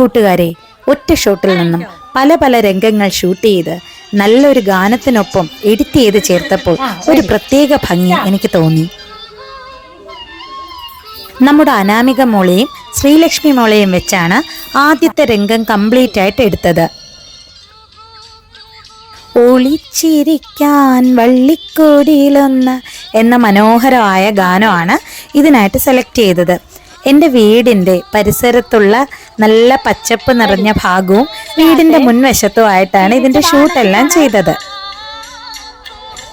കൂട്ടുകാരെ ഒറ്റ ഷോട്ടിൽ നിന്നും പല പല രംഗങ്ങൾ ഷൂട്ട് ചെയ്ത് നല്ലൊരു ഗാനത്തിനൊപ്പം എഡിറ്റ് ചെയ്ത് ചേർത്തപ്പോൾ ഒരു പ്രത്യേക ഭംഗി എനിക്ക് തോന്നി. നമ്മുടെ അനാമിക മോളെയും ശ്രീലക്ഷ്മി മോളെയും വെച്ചാണ് ആദ്യത്തെ രംഗം കംപ്ലീറ്റ് ആയിട്ട് എടുത്തത്. ഒളിച്ചിരിക്കാൻ വള്ളിക്കൊടിയിലൊന്ന് എന്ന മനോഹരമായ ഗാനമാണ് ഇതിനായിട്ട് സെലക്ട് ചെയ്തത്. എന്റെ വീടിന്റെ പരിസരത്തുള്ള നല്ല പച്ചപ്പ് നിറഞ്ഞ ഭാഗവും വീടിന്റെ മുൻവശത്തുമായിട്ടാണ് ഷൂട്ട് ഷൂട്ടെല്ലാം ചെയ്തത്.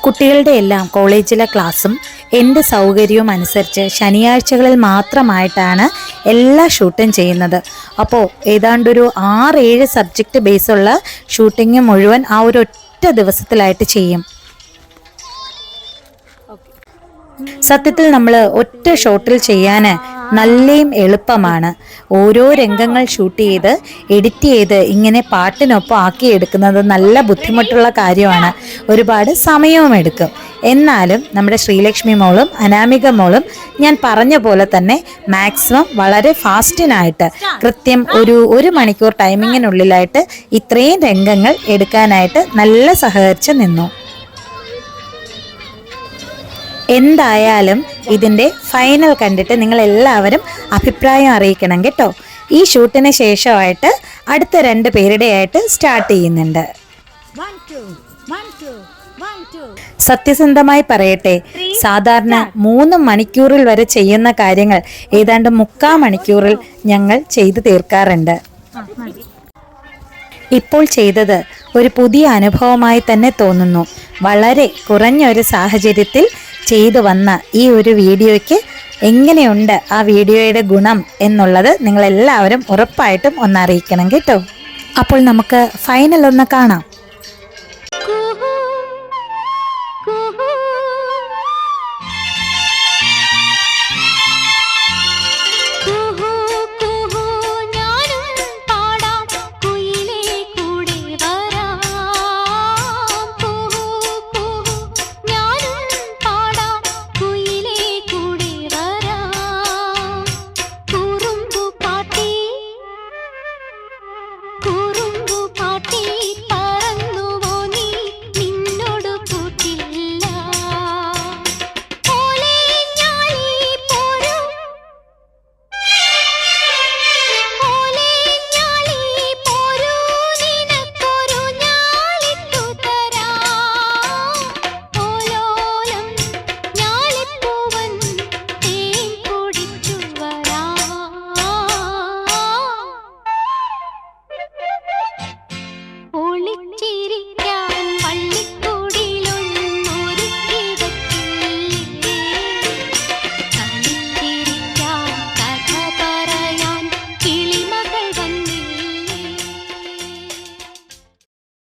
കുട്ടികളുടെ എല്ലാം കോളേജിലെ ക്ലാസ്സും എന്റെ സൗകര്യവും അനുസരിച്ച് ശനിയാഴ്ചകളിൽ മാത്രമായിട്ടാണ് എല്ലാ ഷൂട്ടും ചെയ്യുന്നത്. അപ്പോൾ ഏതാണ്ടൊരു ആറ് ഏഴ് സബ്ജക്റ്റ് ബേസുള്ള ഷൂട്ടിങ് മുഴുവൻ ആ ഒരു ഒറ്റ ദിവസത്തിലായിട്ട് ചെയ്യും. സത്യത്തിൽ നമ്മൾ ഒറ്റ ഷോട്ടിൽ ചെയ്യാൻ നല്ലയും എളുപ്പമാണ്. ഓരോ രംഗങ്ങൾ ഷൂട്ട് ചെയ്ത് എഡിറ്റ് ചെയ്ത് ഇങ്ങനെ പാട്ടിനൊപ്പം ആക്കി എടുക്കുന്നത് നല്ല ബുദ്ധിമുട്ടുള്ള കാര്യമാണ്. ഒരുപാട് സമയവും എടുക്കും. എന്നാലും നമ്മുടെ ശ്രീലക്ഷ്മി മോളും അനാമിക മോളും ഞാൻ പറഞ്ഞ പോലെ തന്നെ മാക്സിമം വളരെ ഫാസ്റ്റിനായിട്ട് കൃത്യം ഒരു ഒരു മണിക്കൂർ ടൈമിങ്ങിനുള്ളിലായിട്ട് ഇത്രയും രംഗങ്ങൾ എടുക്കാനായിട്ട് നല്ല സഹകരിച്ച് നിന്നു. എന്തായാലും ഇതിന്റെ ഫൈനൽ കണ്ടിട്ട് നിങ്ങൾ എല്ലാവരും അഭിപ്രായം അറിയിക്കണം കേട്ടോ. ഈ ഷൂട്ടിന് ശേഷമായിട്ട് അടുത്ത രണ്ട് പേരുടെ ആയിട്ട് സ്റ്റാർട്ട് ചെയ്യുന്നുണ്ട്. സത്യസന്ധമായി പറയട്ടെ സാധാരണ മൂന്ന് മണിക്കൂറിൽ വരെ ചെയ്യുന്ന കാര്യങ്ങൾ ഏതാണ്ട് മുക്കാ മണിക്കൂറിൽ ഞങ്ങൾ ചെയ്തു തീർക്കാറുണ്ട്. ഇപ്പോൾ ചെയ്തത് ഒരു പുതിയ അനുഭവമായി തന്നെ തോന്നുന്നു. വളരെ കുറഞ്ഞ ഒരു സാഹചര്യത്തിൽ ചെയ്തു വന്ന ഈ ഒരു വീഡിയോയ്ക്ക് എങ്ങനെയുണ്ട് ആ വീഡിയോയുടെ ഗുണം എന്നുള്ളത് നിങ്ങളെല്ലാവരും ഉറപ്പായിട്ടും ഒന്ന് അറിയിക്കണം കേട്ടോ. അപ്പോൾ നമുക്ക് ഫൈനൽ ഒന്ന് കാണാം.